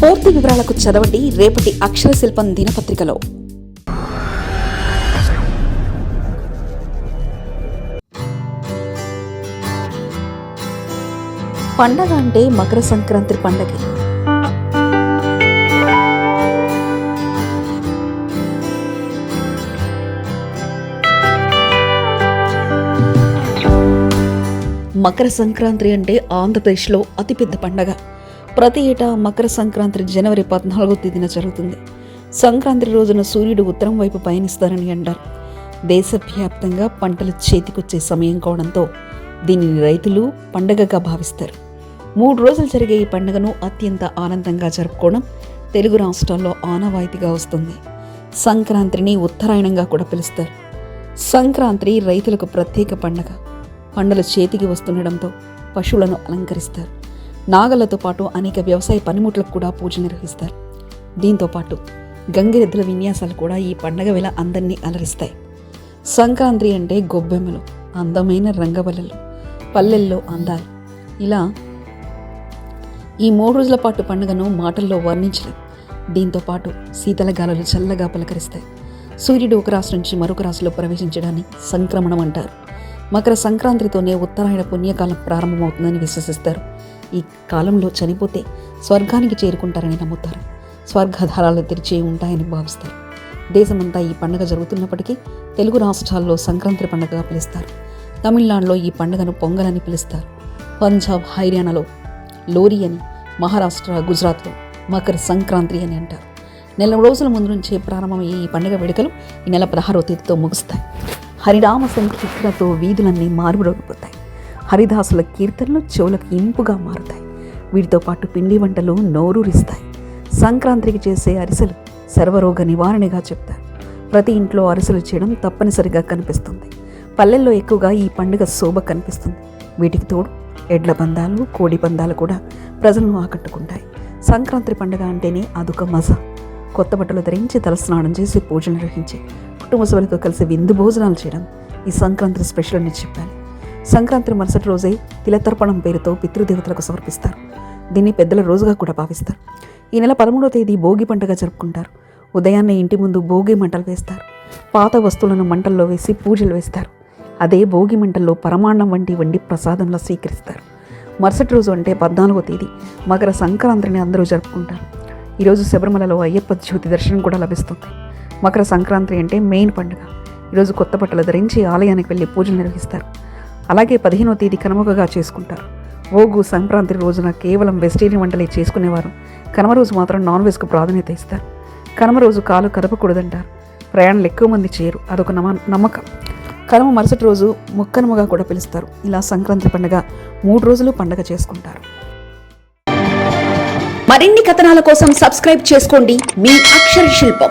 పూర్తి వివరాలకు చదవండి రేపటి అక్షర శిల్పం దినపత్రికలో. పండగ అంటే మకర సంక్రాంతి పండగ. మకర సంక్రాంతి అంటే ఆంధ్రప్రదేశ్లో అతిపెద్ద పండగ. ప్రతి ఏటా మకర సంక్రాంతి జనవరి పద్నాలుగో తేదీన జరుగుతుంది. సంక్రాంతి రోజున సూర్యుడు ఉత్తరం వైపు పయనిస్తారని అంటారు. దేశవ్యాప్తంగా పంటలు చేతికొచ్చే సమయం కావడంతో దీనిని రైతులు పండగగా భావిస్తారు. మూడు రోజులు జరిగే ఈ పండుగను అత్యంత ఆనందంగా జరుపుకోవడం తెలుగు రాష్ట్రాల్లో ఆనవాయితీగా వస్తుంది. సంక్రాంతిని ఉత్తరాయణంగా కూడా పిలుస్తారు. సంక్రాంతి రైతులకు ప్రత్యేక పండగ. పంటలు చేతికి వస్తుండడంతో పశువులను అలంకరిస్తారు. నాగళ్ళతో పాటు అనేక వ్యవసాయ పనిముట్లకు కూడా పూజ నిర్వహిస్తారు. దీంతో పాటు గంగిరెద్దుల విన్యాసాలు కూడా ఈ పండగ వేళ అందరినీ అలరిస్తాయి. సంక్రాంతి అంటే గొబ్బెమ్మలు అందమైన రంగవల్లలు పల్లెల్లో అందాలు. ఇలా ఈ మూడు రోజుల పాటు పండుగను మాటల్లో వర్ణించలేదు దీంతో పాటు శీతల గాలులు చల్లగా పలకరిస్తాయి. సూర్యుడు ఒక రాశి నుంచి మరొక రాశిలో ప్రవేశించడాన్ని సంక్రమణం అంటారు. మకర సంక్రాంతితోనే ఉత్తరాయణ పుణ్యకాలం ప్రారంభమవుతుందని విశ్వసిస్తారు. ఈ కాలంలో చనిపోతే స్వర్గానికి చేరుకుంటారని నమ్ముతారు. స్వర్గధారాలు తెరిచే ఉంటాయని భావిస్తారు. దేశమంతా ఈ పండుగ జరుగుతున్నప్పటికీ తెలుగు రాష్ట్రాల్లో సంక్రాంతి పండుగగా పిలుస్తారు. తమిళనాడులో ఈ పండుగను పొంగల్ అని పిలుస్తారు. పంజాబ్ హర్యానాలో లోరీ అని మహారాష్ట్ర గుజరాత్లో మకర సంక్రాంతి అని అంటారు. నెల రోజుల ముందు నుంచే ప్రారంభమయ్యే ఈ పండుగ వేడుకలు ఈ నెల పదహారో తేదీతో ముగుస్తాయి. హరిరామ సంకీర్తనతో వీధులన్నీ మారుమరుగుపోతాయి హరిదాసుల కీర్తనలు చెవులకు ఇంపుగా మారుతాయి. వీటితో పాటు పిండి వంటలు నోరూరిస్తాయి. సంక్రాంతికి చేసే అరిసెలు సర్వరోగ నివారణగా చెప్తారు. ప్రతి ఇంట్లో అరిసెలు చేయడం తప్పనిసరిగా కనిపిస్తుంది. పల్లెల్లో ఎక్కువగా ఈ పండుగ శోభ కనిపిస్తుంది. వీటికి తోడు ఎడ్ల పందాలు కోడి పందాలు కూడా ప్రజలను ఆకట్టుకుంటాయి. సంక్రాంతి పండుగ అంటేనే అదొక మజా. కొత్త బట్టలు ధరించి తలస్నానం చేసి పూజలు నిర్వహించి కుటుంబ సభ్యులతో కలిసి విందు భోజనాలు చేయడం ఈ సంక్రాంతి స్పెషల్ అని చెప్పాలి. సంక్రాంతి మరుసటి రోజే తిలతర్పణం పేరుతో పితృదేవతలకు సమర్పిస్తారు. దీన్ని పెద్దల రోజుగా కూడా భావిస్తారు. ఈ నెల పదమూడవ తేదీ భోగి పండుగ జరుపుకుంటారు. ఉదయాన్నే ఇంటి ముందు భోగి మంటలు వేస్తారు. పాత వస్తువులను మంటల్లో వేసి పూజలు వేస్తారు. అదే భోగి మంటల్లో పరమాన్నం వంటి వండి ప్రసాదంలో స్వీకరిస్తారు. మరుసటి రోజు అంటే పద్నాలుగో తేదీ మకర సంక్రాంతిని అందరూ జరుపుకుంటారు. ఈరోజు శబరిమలలో అయ్యప్ప జ్యోతి దర్శనం కూడా లభిస్తుంది. మకర సంక్రాంతి అంటే మెయిన్ పండుగ. ఈరోజు కొత్త బట్టలు ధరించి ఆలయానికి వెళ్ళి పూజలు నిర్వహిస్తారు. అలాగే పదిహేనో తేదీ కనుమగగా చేసుకుంటారు. ఓగు సంక్రాంతి రోజున కేవలం వెజిటేరియన్ వంటలే చేసుకునేవారు. కనుమ రోజు మాత్రం నాన్ వెజ్కు ప్రాధాన్యత ఇస్తారు. కనుమ రోజు కాలు కదపకూడదంటారు. ప్రయాణాలు ఎక్కువ మంది చేయరు. అదొక నమ నమ్మకం. కనుమ మరుసటి రోజు ముక్కనుమగా కూడా పిలుస్తారు. ఇలా సంక్రాంతి పండుగ మూడు రోజులు పండుగ చేసుకుంటారు. మరిన్ని కథనాల కోసం సబ్స్క్రైబ్ చేసుకోండి. మీ అక్షర శిల్పం.